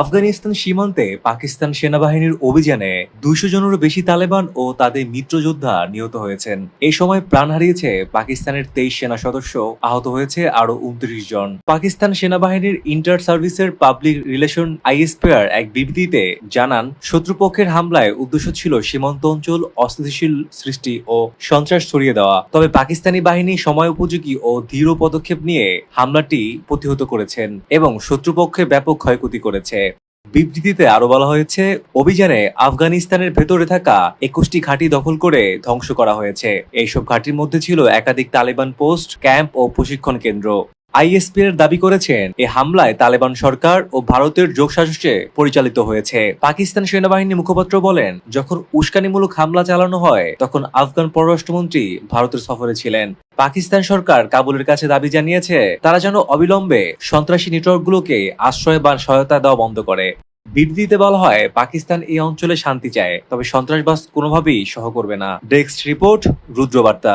আফগানিস্তান সীমান্তে পাকিস্তান সেনাবাহিনীর অভিযানে দুইশো জনেরও বেশি তালেবান ও তাদের মিত্র যোদ্ধা নিহত হয়েছেন। এই সময় প্রাণ হারিয়েছে পাকিস্তানের তেইশ সেনা সদস্য, আহত হয়েছে আরও উনত্রিশ জন। পাকিস্তান সেনাবাহিনীর ইন্টার সার্ভিসের পাবলিক রিলেশন আইএসপিআর এক বিবৃতিতে জানান, শত্রুপক্ষের হামলায় উদ্দেশ্য ছিল সীমান্ত অঞ্চল অস্থিতিশীল সৃষ্টি ও সন্ত্রাস ছড়িয়ে দেওয়া। তবে পাকিস্তানি বাহিনী সময় উপযোগী ও দৃঢ় পদক্ষেপ নিয়ে হামলাটি প্রতিহত করেছেন এবং শত্রুপক্ষে ব্যাপক ক্ষয়ক্ষতি করেছে। বিবৃতিতে আরও বলা হয়েছে, অভিযানে আফগানিস্তানের ভেতরে থাকা একুশটি ঘাঁটি দখল করে ধ্বংস করা হয়েছে। এইসব ঘাঁটির মধ্যে ছিল একাধিক তালেবান পোস্ট, ক্যাম্প ও প্রশিক্ষণ কেন্দ্র। আইএসপির দাবি করেছেন এই হামলায় তালেবান সরকার ও ভারতের যোগসাজশে পরিচালিত হয়েছে। পাকিস্তান সেনাবাহিনী মুখপাত্র বলেন, যখন উস্কানিমূলক হামলা চালানো হয়, তখন আফগান পররাষ্ট্রমন্ত্রী ভারতের সফরে ছিলেন। পাকিস্তান সরকার কাবুলের কাছে দাবি জানিয়েছে, তারা যেন অবিলম্বে সন্ত্রাসী নেটওয়ার্কগুলোকে আশ্রয় বা সহায়তা দেওয়া বন্ধ করে। বিবৃতিতে বলা হয়, পাকিস্তান এই অঞ্চলে শান্তি চায়, তবে সন্ত্রাসবাদ কোনোভাবেই সহ করবে না। Desk report, Rudrabarta.